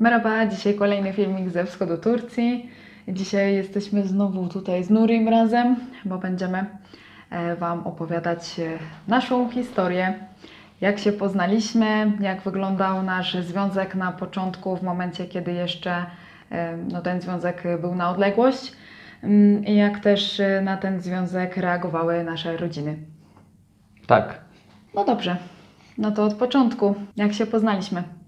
Merhaba, dzisiaj kolejny filmik ze wschodu Turcji. Dzisiaj jesteśmy znowu tutaj z Nurim razem, bo będziemy e, Wam opowiadać e, naszą historię, jak się poznaliśmy, jak wyglądał nasz związek na początku, w momencie, kiedy jeszcze e, no, ten związek był na odległość mm, i jak też na ten związek reagowały nasze rodziny. Tak, No dobrze, no to od początku, jak się poznaliśmy.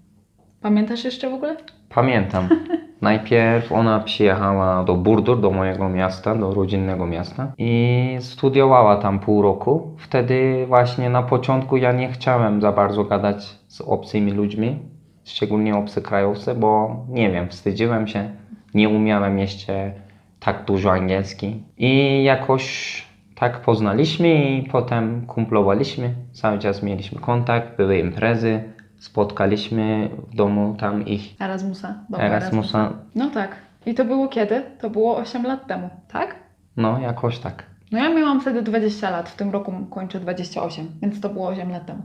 Pamiętasz jeszcze w ogóle? pamiętam. Najpierw ona przyjechała do Burdur, do mojego miasta, do rodzinnego miasta i studiowała tam pół roku. Wtedy właśnie na początku ja nie chciałem za bardzo gadać z obcymi ludźmi, szczególnie obcokrajowcy, bo nie wiem, wstydziłem się, nie umiałem jeszcze tak dużo angielski i jakoś tak poznaliśmy i potem kumplowaliśmy, cały czas mieliśmy kontakt, były imprezy, spotkaliśmy w domu tam ich Erasmusa. Dobra, Erasmusa. No tak. I to było kiedy? To było 8 lat temu, tak? No, jakoś tak. No ja miałam wtedy 20 lat, w tym roku kończę 28, więc to było 8 lat temu.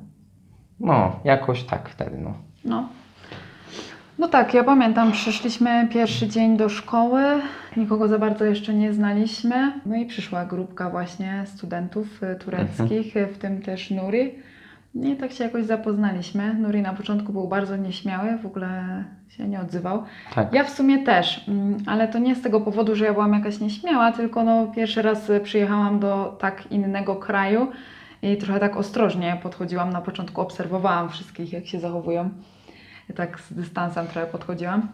No, jakoś tak wtedy, no. No. No tak, ja pamiętam, przyszliśmy pierwszy dzień do szkoły, nikogo za bardzo jeszcze nie znaliśmy. No i przyszła grupka właśnie studentów y, tureckich, y, w tym też Nuri. I tak się jakoś zapoznaliśmy. Nuri na początku był bardzo nieśmiały, w ogóle się nie odzywał. Tak. Ja w sumie też, mm, ale to nie z tego powodu, że ja byłam jakaś nieśmiała, tylko no pierwszy raz przyjechałam do tak innego kraju i trochę tak ostrożnie podchodziłam. Na początku obserwowałam wszystkich, jak się zachowują. Tak z dystansem trochę podchodziłam.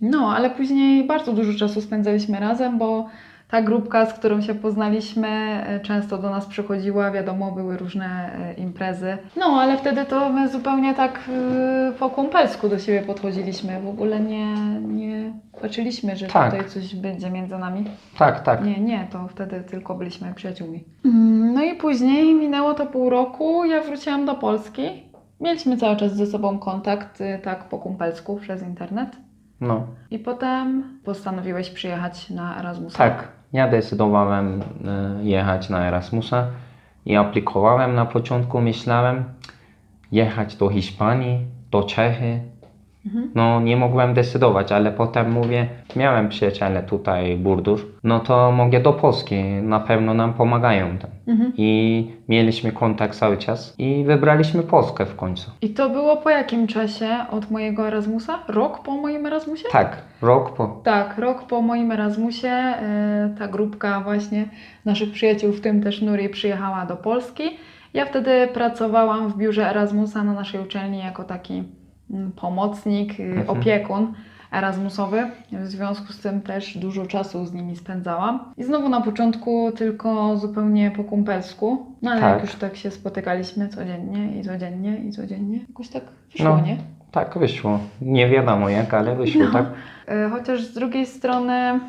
No, ale później bardzo dużo czasu spędzaliśmy razem, bo ta grupka, z którą się poznaliśmy, e, często do nas przychodziła, wiadomo, były różne e, imprezy. No, ale wtedy to my zupełnie tak e, po kumpelsku do siebie podchodziliśmy. W ogóle nie, nie patrzyliśmy, że Tak. tutaj coś będzie między nami. Tak, tak. Nie, nie, to wtedy tylko byliśmy przyjaciółmi. Mm, No i później minęło to pół roku, ja wróciłam do Polski. Mieliśmy cały czas ze sobą kontakt, y, tak po kumpelsku, przez internet. No, I potem postanowiłeś przyjechać na Erasmusa. tak. Ja decydowałem e, jechać na Erasmusa i aplikowałem na początku, myślałem jechać do Hiszpanii, do Czechy. Mhm. No, nie mogłem decydować, ale potem mówię, miałem przyjaciele tutaj, Burdur, no to mogę do Polski, na pewno nam pomagają tam. Mhm. I mieliśmy kontakt cały czas i wybraliśmy Polskę w końcu. I to było po jakim czasie od mojego Erasmusa? Rok po moim Erasmusie? Tak, rok po. Tak, rok po moim Erasmusie y, ta grupka właśnie naszych przyjaciół, w tym też Nuri, przyjechała do Polski. Ja wtedy pracowałam w biurze Erasmusa na naszej uczelni jako taki pomocnik, y, Mhm. opiekun Erasmusowy. W związku z tym też dużo czasu z nimi spędzałam. I znowu na początku tylko zupełnie po kumpelsku, no ale jak Tak. już tak się spotykaliśmy codziennie i codziennie i codziennie, jakoś tak wyszło, No. nie? Tak wyszło. Nie wiadomo jak, ale wyszło No. tak. E, Chociaż z drugiej strony,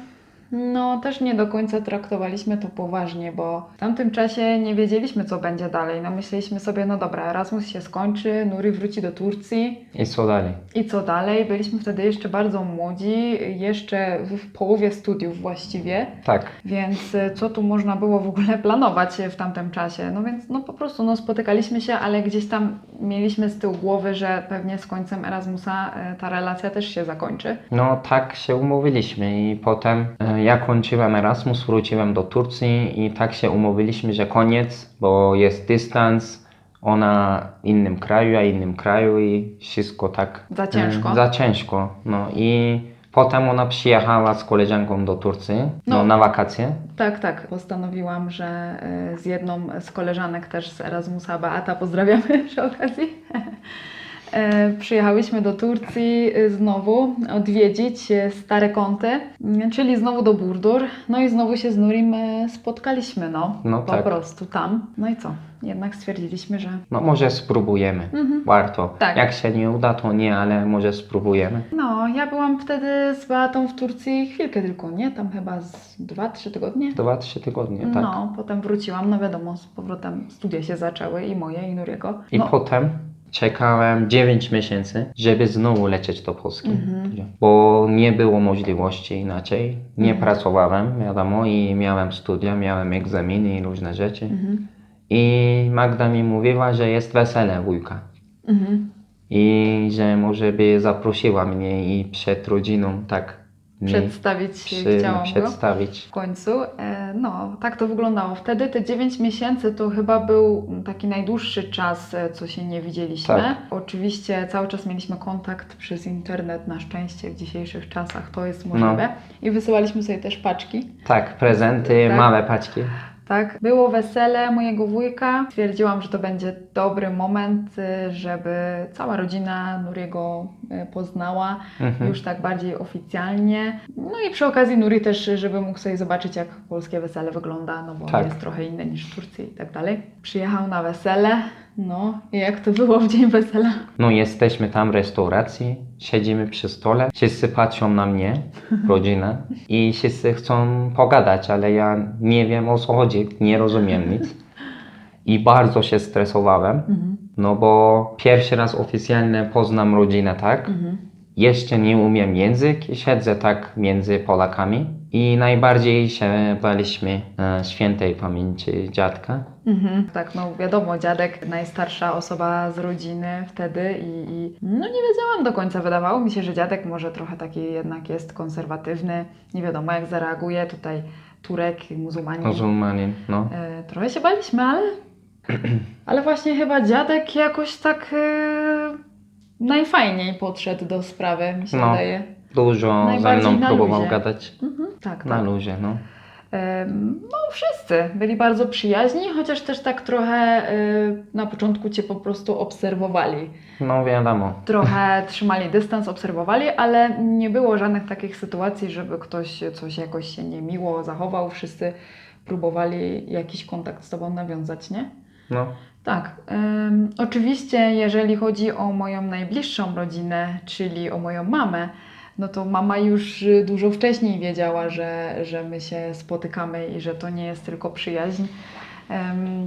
no też nie do końca traktowaliśmy to poważnie, bo w tamtym czasie nie wiedzieliśmy, co będzie dalej. No myśleliśmy sobie, no dobra, Erasmus się skończy, Nuri wróci do Turcji I co dalej? i co dalej? Byliśmy wtedy jeszcze bardzo młodzi, jeszcze w połowie studiów właściwie, Tak, więc e, co tu można było w ogóle planować w tamtym czasie? No więc no po prostu no, spotykaliśmy się, ale gdzieś tam mieliśmy z tyłu głowy, że pewnie z końcem Erasmusa e, ta relacja też się zakończy. no tak się umówiliśmy i potem e, ja kończyłem Erasmus, wróciłem do Turcji i tak się umówiliśmy, że koniec, bo jest dystans, ona w innym kraju, ja w innym kraju i wszystko tak Za ciężko. e, za ciężko. No i potem ona przyjechała z koleżanką do Turcji no. No. na wakacje. Tak, tak. Postanowiłam, że y, z jedną z koleżanek też z Erasmusa, Beata, pozdrawiamy przy okazji. E, Przyjechałyśmy do Turcji y, znowu odwiedzić y, stare kąty, czyli znowu do Burdur. No i znowu się z Nurim spotkaliśmy, no. No po tak. prostu tam. No i co? Jednak stwierdziliśmy, że No może spróbujemy. Mhm. Warto. Tak. Jak się nie uda, to nie, ale może spróbujemy. no, ja byłam wtedy z Beatą w Turcji chwilkę tylko, nie? Tam chyba z 2-3 tygodnie. Dwa, trzy tygodnie, tak. No, potem wróciłam, no wiadomo, z powrotem studia się zaczęły i moje, i Nuriego. I No, potem czekałem 9 miesięcy, żeby znowu lecieć do Polski. Mhm. Bo nie było możliwości inaczej. Nie Mhm. pracowałem, wiadomo, i miałem studia, miałem egzaminy i różne rzeczy. mhm, I Magda mi mówiła, że jest wesele wujka. mhm. I że może by zaprosiła mnie i przed rodziną tak Przedstawić przy- chciałam go. przedstawić. W końcu, e, no, tak to wyglądało. Wtedy te 9 miesięcy to chyba był taki najdłuższy czas, e, co się nie widzieliśmy. Tak. Oczywiście cały czas mieliśmy kontakt przez internet, na szczęście w dzisiejszych czasach to jest możliwe. I wysyłaliśmy sobie też paczki. Tak, prezenty, Tak. małe paczki. Tak, było wesele mojego wujka. Stwierdziłam, że to będzie dobry moment, y, żeby cała rodzina Nuriego y, poznała Mhm. już tak bardziej oficjalnie. No i przy okazji Nuri też, żeby mógł sobie zobaczyć, jak polskie wesele wygląda, no bo Tak. jest trochę inne niż w Turcji i tak dalej. Przyjechał na wesele, no i jak to było w dzień wesela? No jesteśmy tam w restauracji, siedzimy przy stole, wszyscy patrzą na mnie, rodzina i wszyscy chcą pogadać, ale ja nie wiem o co chodzi, nie rozumiem nic. I bardzo się stresowałem, Mhm. no bo pierwszy raz oficjalnie poznam rodzinę, tak? Mhm. Jeszcze nie umiem język i siedzę tak między Polakami i najbardziej się baliśmy e, świętej pamięci dziadka. Mhm. Tak, no wiadomo, dziadek, najstarsza osoba z rodziny wtedy i, i no nie wiedziałam do końca. Wydawało mi się, że dziadek może trochę taki jednak jest konserwatywny. Nie wiadomo jak zareaguje tutaj Turek, muzułmanin. Muzułmanin, no. E, trochę się baliśmy, ale, ale właśnie chyba dziadek jakoś tak e, najfajniej podszedł do sprawy, mi się No. wydaje. Dużo ze mną na próbował luzie. gadać. Mhm. Tak, Na tak. luzie, no. No, wszyscy byli bardzo przyjaźni, chociaż też tak trochę e, na początku cię po prostu obserwowali. No wiadomo. Trochę trzymali dystans, obserwowali, ale nie było żadnych takich sytuacji, żeby ktoś coś jakoś się niemiło zachował. Wszyscy próbowali jakiś kontakt z tobą nawiązać, nie? No. Tak. oczywiście, jeżeli chodzi o moją najbliższą rodzinę, czyli o moją mamę, no to mama już y, dużo wcześniej wiedziała, że, że my się spotykamy i że to nie jest tylko przyjaźń.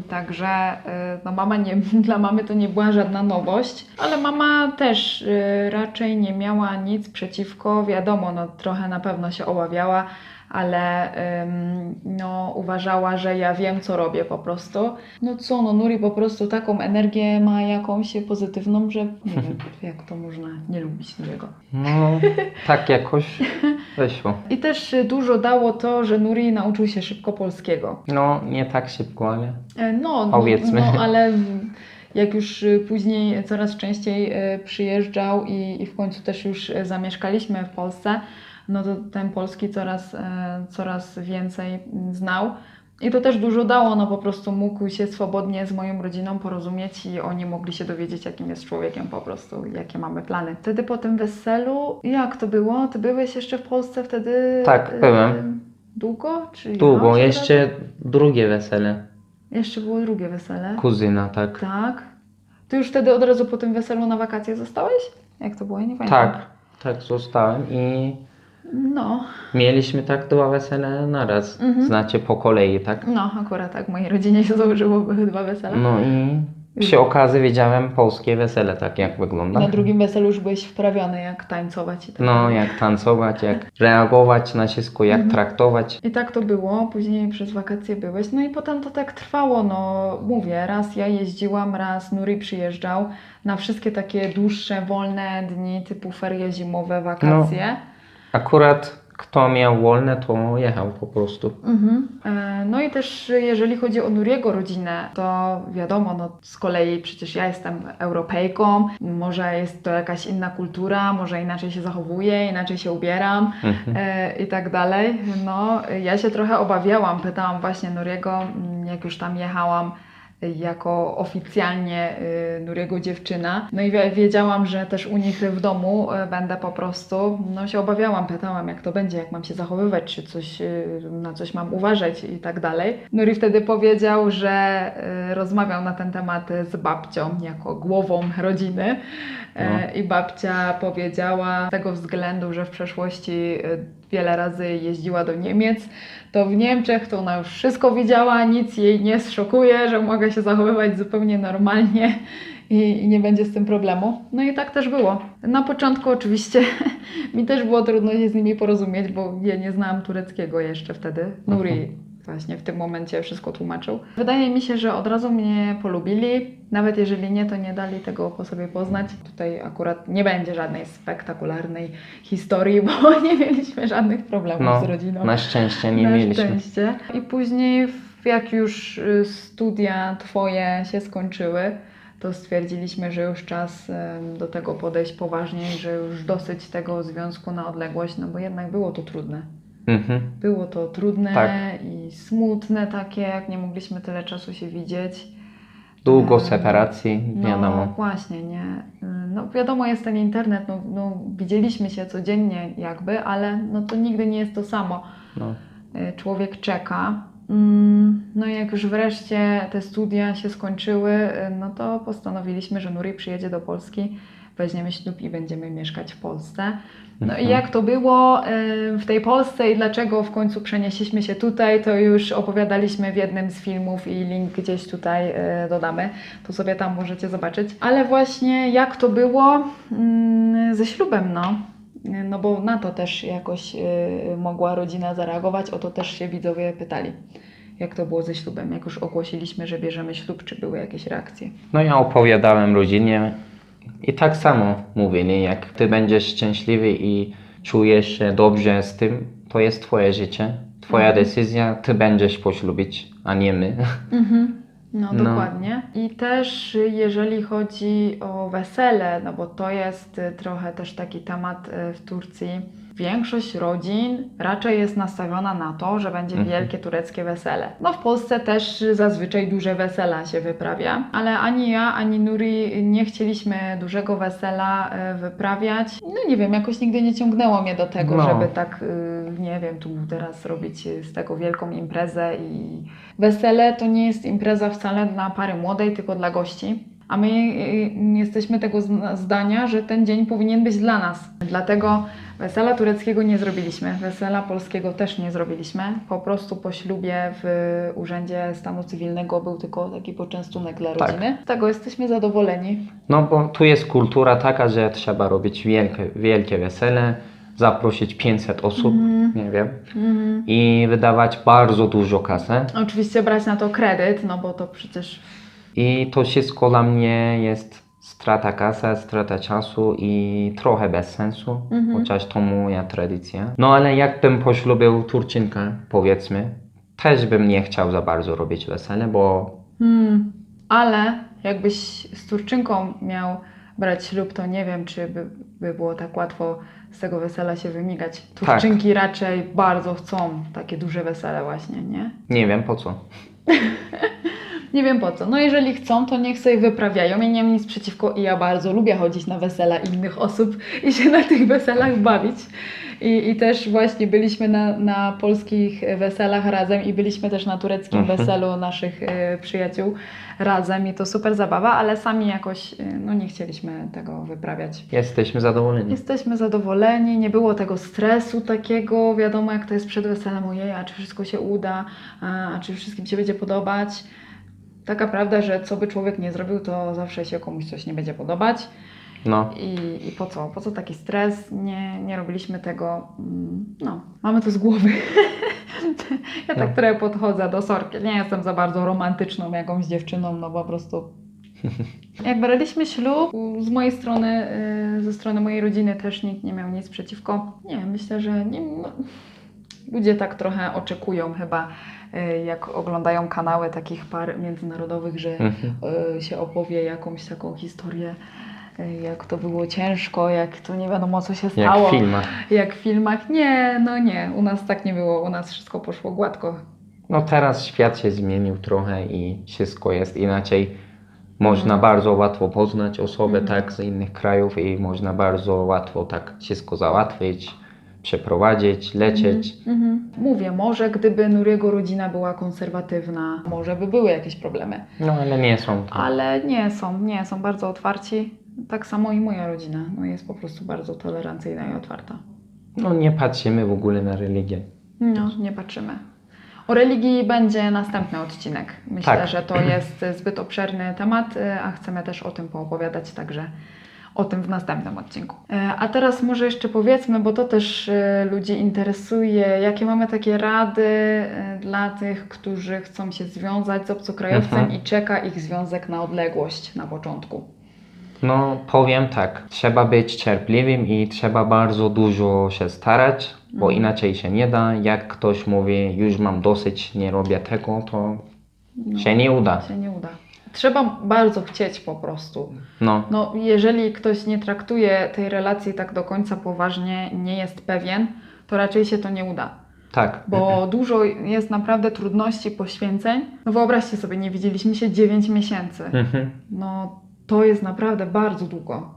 Także y, no mama nie, dla mamy to nie była żadna nowość, ale mama też y, raczej nie miała nic przeciwko. Wiadomo, no trochę na pewno się obawiała, ale no, uważała, że ja wiem, co robię po prostu. No co, no Nuri po prostu taką energię ma jakąś pozytywną, że nie wiem, jak to można nie lubić Nuriego. No, tak jakoś wyszło. I też dużo dało to, że Nuri nauczył się szybko polskiego. No, nie tak szybko, ale E, No, no, Powiedzmy. no ale jak już później coraz częściej y, przyjeżdżał i, i w końcu też już y, zamieszkaliśmy w Polsce, no to ten polski coraz, e, coraz więcej znał. I to też dużo dało, no po prostu mógł się swobodnie z moją rodziną porozumieć i oni mogli się dowiedzieć, jakim jest człowiekiem po prostu, jakie mamy plany. Wtedy po tym weselu, jak to było? Ty byłeś jeszcze w Polsce wtedy? Tak, e, byłem. Długo? Czy długo. od Jeszcze drugie wesele. Jeszcze było drugie wesele. Kuzyna, tak. Tak. Ty już wtedy od razu po tym weselu na wakacje zostałeś? Jak to było? Ja nie pamiętam. Tak, tak zostałem i No, mieliśmy tak dwa wesele naraz. Mhm. Znaczy po kolei, tak? no akurat tak w mojej rodzinie się założyło dwa wesela. No i przy okazji wiedziałem polskie wesele, tak jak wygląda. Na drugim weselu już byłeś wprawiony, jak tańcować i tak No, jak tancować, jak reagować na wszystko, jak Mhm. traktować. I tak to było, później przez wakacje byłeś, no i potem to tak trwało, no mówię, raz ja jeździłam, raz Nuri przyjeżdżał na wszystkie takie dłuższe, wolne dni typu ferie zimowe, wakacje. Akurat kto miał wolne, to jechał po prostu. Mhm. E, No i też jeżeli chodzi o Nuriego rodzinę, to wiadomo, no z kolei przecież ja jestem Europejką, może jest to jakaś inna kultura, może inaczej się zachowuję, inaczej się ubieram Mhm. e, i tak dalej. No, ja się trochę obawiałam, pytałam właśnie Nuriego, mm, jak już tam jechałam, jako oficjalnie y, Nuriego dziewczyna. No i wie- wiedziałam, że też u nich w domu y, będę po prostu, no się obawiałam, pytałam jak to będzie, jak mam się zachowywać, czy coś, y, na coś mam uważać i tak dalej. Nuri wtedy powiedział, że rozmawiał na ten temat z babcią, jako głową rodziny. E, I babcia powiedziała z tego względu, że w przeszłości y, wiele razy jeździła do Niemiec, to w Niemczech to ona już wszystko widziała, nic jej nie zszokuje, że mogę się zachowywać zupełnie normalnie i, i nie będzie z tym problemu. No i tak też było. Na początku oczywiście mi też było trudno się z nimi porozumieć, bo ja nie znałam tureckiego jeszcze wtedy. Nuri właśnie w tym momencie wszystko tłumaczył. Wydaje mi się, że od razu mnie polubili, nawet jeżeli nie, to nie dali tego po sobie poznać. Tutaj akurat nie będzie żadnej spektakularnej historii, bo nie mieliśmy żadnych problemów No, z rodziną. na szczęście nie Na mieliśmy. szczęście. I później, jak już y, studia Twoje się skończyły, to stwierdziliśmy, że już czas do tego podejść poważniej, że już dosyć tego związku na odległość, no bo jednak było to trudne. Mhm. Było to trudne Tak. i smutne takie, jak nie mogliśmy tyle czasu się widzieć. Długo separacji, No wiadomo. właśnie, nie. No wiadomo jest ten internet, no, no widzieliśmy się codziennie jakby, ale no to nigdy nie jest to samo. No. Y, człowiek czeka. Mm, No i jak już wreszcie te studia się skończyły, y, no to postanowiliśmy, że Nuri przyjedzie do Polski, weźmiemy ślub i będziemy mieszkać w Polsce. No i Mhm. jak to było w tej Polsce i dlaczego w końcu przenieśliśmy się tutaj, to już opowiadaliśmy w jednym z filmów i link gdzieś tutaj y, dodamy, to sobie tam możecie zobaczyć. Ale właśnie jak to było mm, ze ślubem, no. No bo na to też jakoś y, mogła rodzina zareagować, o to też się widzowie pytali. Jak to było ze ślubem? Jak już ogłosiliśmy, że bierzemy ślub, czy były jakieś reakcje? No ja opowiadałem rodzinie i tak samo mówili, jak ty będziesz szczęśliwy i czujesz się dobrze z tym, to jest twoje życie, twoja Mhm. decyzja, ty będziesz poślubić, a nie my. No, No. dokładnie. I też jeżeli chodzi o wesele, no bo to jest y, trochę też taki temat y, w Turcji. Większość rodzin raczej jest nastawiona na to, że będzie Mhm. wielkie tureckie wesele. No w Polsce też zazwyczaj duże wesela się wyprawia, ale ani ja, ani Nuri nie chcieliśmy dużego wesela y, wyprawiać. No nie wiem, jakoś nigdy nie ciągnęło mnie do tego, No. żeby tak, y, nie wiem, tu teraz robić z tego wielką imprezę i wesele to nie jest impreza wcale dla pary młodej, tylko dla gości. A my y, jesteśmy tego zdania, że ten dzień powinien być dla nas. Dlatego wesela tureckiego nie zrobiliśmy, wesela polskiego też nie zrobiliśmy. Po prostu po ślubie w Urzędzie Stanu Cywilnego był tylko taki poczęstunek dla Tak. rodziny. Z tego jesteśmy zadowoleni. No bo tu jest kultura taka, że trzeba robić wielkie, wielkie wesele, zaprosić 500 osób, Mhm. nie wiem, Mhm. i wydawać bardzo dużo kasy. Oczywiście brać na to kredyt, no bo to przecież I to wszystko dla mnie jest strata kasy, strata czasu i trochę bez sensu, Mhm. chociaż to moja tradycja. No ale jakbym poślubił Turczynkę, powiedzmy, też bym nie chciał za bardzo robić wesele, bo Hmm, ale jakbyś z Turczynką miał brać ślub, to nie wiem, czy by, by było tak łatwo z tego wesela się wymigać. Turczynki raczej bardzo chcą takie duże wesele właśnie, nie? nie wiem po co. Nie wiem po co. No jeżeli chcą, to niech sobie wyprawiają. Ja nie mam nic przeciwko i ja bardzo lubię chodzić na wesela innych osób i się na tych weselach bawić. I, i też właśnie byliśmy na, na polskich weselach razem i byliśmy też na tureckim Mhm. weselu naszych e, przyjaciół razem i to super zabawa, ale sami jakoś e, no, nie chcieliśmy tego wyprawiać. Jesteśmy zadowoleni. Jesteśmy zadowoleni, nie było tego stresu takiego, wiadomo jak to jest przed weselem, ojej, a czy wszystko się uda, a, a czy wszystkim się będzie podobać. Taka prawda, że co by człowiek nie zrobił, to zawsze się komuś coś nie będzie podobać. No, I, i po co? Po co taki stres? Nie, nie robiliśmy tego. mm, No, mamy to z głowy. ja tak No. trochę podchodzę do sorki. Nie jestem za bardzo romantyczną jakąś dziewczyną, no po prostu. Jak braliśmy ślub, z mojej strony, y, ze strony mojej rodziny też nikt nie miał nic przeciwko. Nie, myślę, że nie, no, ludzie tak trochę oczekują chyba, y, jak oglądają kanały takich par międzynarodowych, że mhm. y, się opowie jakąś taką historię, jak to było ciężko, jak to nie wiadomo co się jak stało. w filmach. Jak w filmach. Nie, no nie, u nas tak nie było, u nas wszystko poszło gładko. No teraz świat się zmienił trochę i wszystko jest inaczej. Można Mhm. bardzo łatwo poznać osobę Mhm. tak z innych krajów i można bardzo łatwo tak wszystko załatwić, przeprowadzić, lecieć. Mhm, mhm. Mówię, może gdyby Nuriego rodzina była konserwatywna, może by były jakieś problemy. No ale nie są. to. Ale nie są, nie, są bardzo otwarci. Tak samo i moja rodzina no, jest po prostu bardzo tolerancyjna i otwarta. No nie patrzymy w ogóle na religię. No, nie patrzymy. O religii będzie następny odcinek. Myślę, Tak. że to jest zbyt obszerny temat, y, a chcemy też o tym poopowiadać, także o tym w następnym odcinku. E, A teraz może jeszcze powiedzmy, bo to też e, ludzi interesuje, jakie mamy takie rady dla tych, którzy chcą się związać z obcokrajowcem Mhm. i czeka ich związek na odległość na początku. No, powiem tak, trzeba być cierpliwym i trzeba bardzo dużo się starać, bo Mhm. inaczej się nie da. Jak ktoś mówi, już mam dosyć, nie robię tego, to No, się nie uda. się nie uda. Trzeba bardzo chcieć po prostu. No, No, jeżeli ktoś nie traktuje tej relacji tak do końca poważnie, nie jest pewien, to raczej się to nie uda. tak. Bo dużo jest naprawdę trudności, poświęceń. No wyobraźcie sobie, nie widzieliśmy się 9 miesięcy. Mhm. No to jest naprawdę bardzo długo.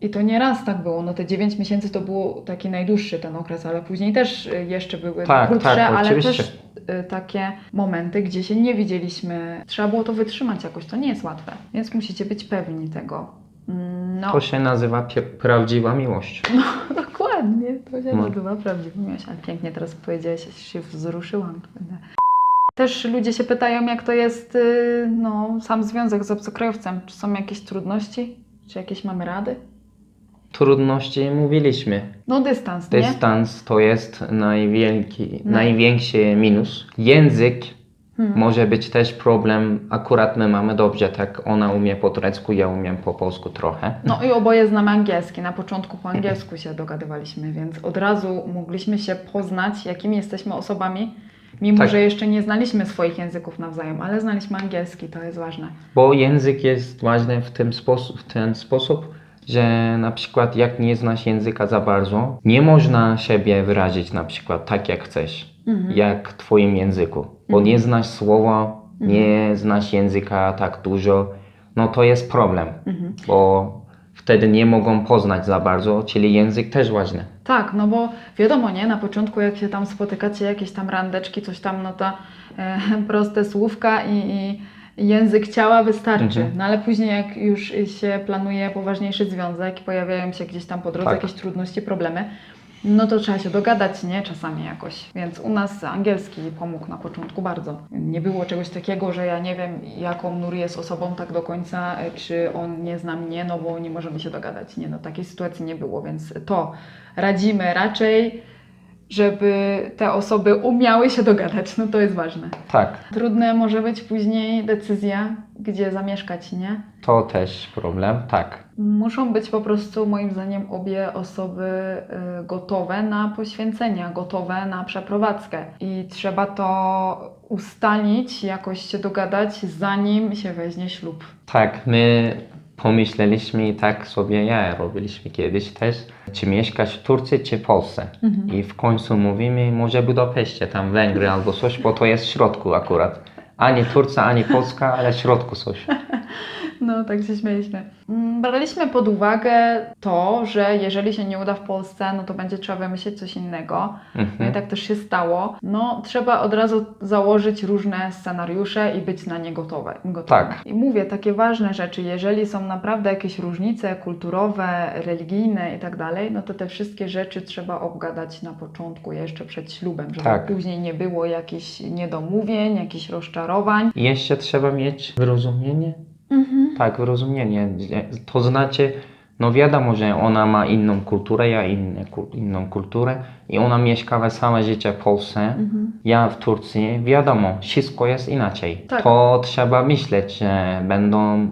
I to nie raz tak było. No te 9 miesięcy to był taki najdłuższy ten okres, ale później też y, jeszcze były Tak, krótsze, tak, ale oczywiście. też y, takie momenty, gdzie się nie widzieliśmy. Trzeba było to wytrzymać jakoś. To nie jest łatwe. Więc musicie być pewni tego. Mm, No, To się nazywa prawdziwa miłość. dokładnie. To się No. nazywa prawdziwa miłość. Ale pięknie teraz powiedziałeś, się wzruszyłam. Też ludzie się pytają, jak to jest y, no, sam związek z obcokrajowcem. Czy są jakieś trudności? Czy jakieś mamy rady? Trudności mówiliśmy. No dystans, nie? Dystans to jest największy, No. największy minus. Język Hmm. może być też problem. Akurat my mamy dobrze, tak ona umie po turecku, ja umiem po polsku trochę. No i oboje znamy angielski. Na początku po angielsku się dogadywaliśmy, więc od razu mogliśmy się poznać, jakimi jesteśmy osobami, mimo Tak. że jeszcze nie znaliśmy swoich języków nawzajem, ale znaliśmy angielski, to jest ważne. Bo język jest ważny w, tym sposób, w ten sposób, że na przykład jak nie znasz języka za bardzo, nie można siebie wyrazić na przykład tak jak chcesz, Mhm. jak w twoim języku. Bo nie znasz słowa, nie znasz języka tak dużo, no to jest problem, Mhm. bo wtedy nie mogą poznać za bardzo, czyli język też ważny. Tak, no bo wiadomo, nie? Na początku jak się tam spotykacie, jakieś tam randeczki, coś tam, no to e, proste słówka i, i język ciała wystarczy. Mhm. No ale później jak już się planuje poważniejszy związek pojawiają się gdzieś tam po drodze Tak. jakieś trudności, problemy, no to trzeba się dogadać, nie? Czasami jakoś. Więc u nas angielski pomógł na początku bardzo. Nie było czegoś takiego, że ja nie wiem, jaką Nur jest osobą tak do końca, czy on nie zna mnie, no bo nie możemy się dogadać. Nie, no takiej sytuacji nie było, więc to radzimy raczej, żeby te osoby umiały się dogadać, no to jest ważne. Tak, Trudne może być później decyzja, gdzie zamieszkać, nie? to też problem, tak. Muszą być po prostu, moim zdaniem, obie osoby y, gotowe na poświęcenia, gotowe na przeprowadzkę. I trzeba to ustalić, jakoś się dogadać, zanim się weźmie ślub. Tak, my pomyśleliśmy i tak sobie ja robiliśmy kiedyś też, czy mieszkać w Turcji, czy w Polsce. I w końcu mówimy, może Budapeszcie, tam Węgry albo coś, bo to jest w środku akurat. Ani Turcja, ani Polska, ale w środku coś. No, tak się śmieliśmy. Mm, Braliśmy pod uwagę to, że jeżeli się nie uda w Polsce, no to będzie trzeba wymyślić coś innego. No i Mhm. tak też się stało. No, trzeba od razu założyć różne scenariusze i być na nie gotowe. gotowe. Tak. I mówię, takie ważne rzeczy, jeżeli są naprawdę jakieś różnice kulturowe, religijne i tak dalej, no to te wszystkie rzeczy trzeba obgadać na początku, jeszcze przed ślubem, żeby Tak. później nie było jakichś niedomówień, jakichś rozczarowań. I jeszcze trzeba mieć wyrozumienie. Mhm. Tak, wyrozumienie. To znaczy, no wiadomo, że ona ma inną kulturę, ja inne, inną kulturę i ona mieszka całe życie w Polsce, Mhm. ja w Turcji. Wiadomo, wszystko jest inaczej. Tak. To trzeba myśleć, że będą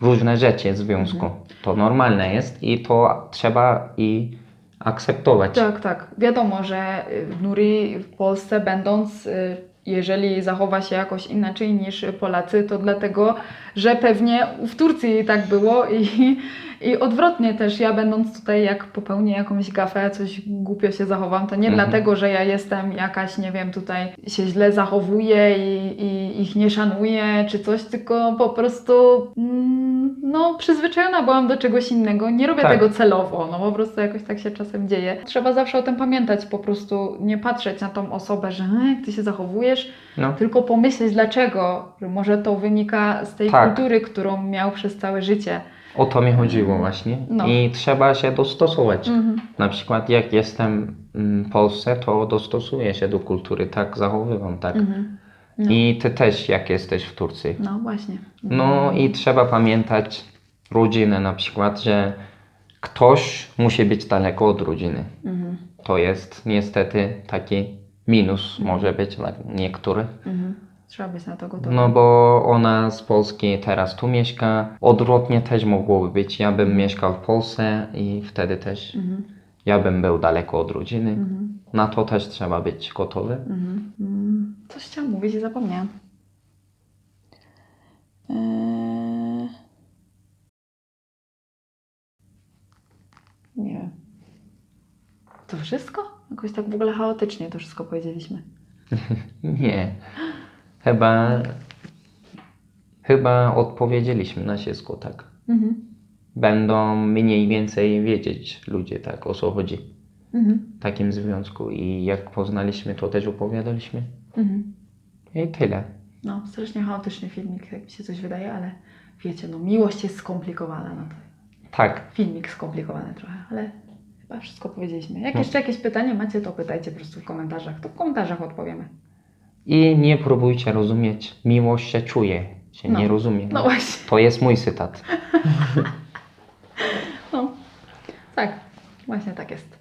różne rzeczy w związku. Mhm. To normalne jest i to trzeba i akceptować. Tak, tak. Wiadomo, że y, Nuri w Polsce będąc, y, jeżeli zachowa się jakoś inaczej niż Polacy, to dlatego, że pewnie w Turcji tak było i, i odwrotnie też. Ja będąc tutaj, jak popełnię jakąś gafę, coś głupio się zachowam, to nie Mhm. dlatego, że ja jestem jakaś, nie wiem, tutaj się źle zachowuję i, i ich nie szanuję czy coś, tylko po prostu mm, no przyzwyczajona byłam do czegoś innego. Nie robię Tak. tego celowo, no po prostu jakoś tak się czasem dzieje. Trzeba zawsze o tym pamiętać, po prostu nie patrzeć na tą osobę, że "E, jak ty się zachowujesz, No, tylko pomyśleć dlaczego, że może to wynika z tej Tak. kultury, którą miał przez całe życie. o to mi chodziło właśnie. No. I trzeba się dostosować. Mhm. Na przykład jak jestem mm, w Polsce, to dostosuję się do kultury, tak zachowywam, tak. Mhm. No. I ty też jak jesteś w Turcji. No właśnie. No i trzeba pamiętać rodzinę na przykład, że ktoś musi być daleko od rodziny. Mhm. To jest niestety taki minus może być dla niektórych. Mhm. Trzeba być na to gotowy. No bo ona z Polski teraz tu mieszka. Odwrotnie też mogłoby być. Ja bym mieszkał w Polsce i wtedy też Mhm. ja bym był daleko od rodziny. Mhm. Na to też trzeba być gotowy. Coś chciałam mówić i zapomniałam. Eee... Nie wiem. To wszystko? Jakoś tak w ogóle chaotycznie to wszystko powiedzieliśmy. Nie. Chyba chyba odpowiedzieliśmy na wszystko tak. Mhm. Będą mniej więcej wiedzieć ludzie tak o co chodzi Mhm. w takim związku i jak poznaliśmy to też opowiadaliśmy. Mhm. I tyle. No, strasznie chaotyczny filmik, jak mi się coś wydaje, ale wiecie, no miłość jest skomplikowana, no to Tak. filmik skomplikowany trochę, ale chyba wszystko powiedzieliśmy. Jak No. jeszcze jakieś pytanie macie, to pytajcie po prostu w komentarzach, to w komentarzach odpowiemy. I nie próbujcie rozumieć. Miłość się czuje, się No. nie rozumie. No właśnie. To jest mój cytat. No, tak, właśnie tak jest.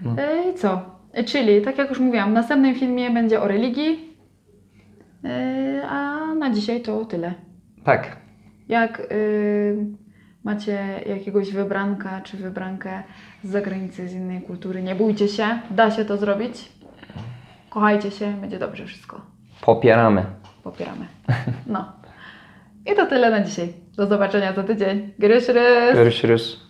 No. E, I co? Czyli, tak jak już mówiłam, w następnym filmie będzie o religii, E, a na dzisiaj to tyle. Tak. Jak y, macie jakiegoś wybranka czy wybrankę z zagranicy, z innej kultury, nie bójcie się, da się to zrobić. Kochajcie się, będzie dobrze wszystko. Popieramy. Popieramy. No. I to tyle na dzisiaj. Do zobaczenia za tydzień. Rys. Görüşürüz.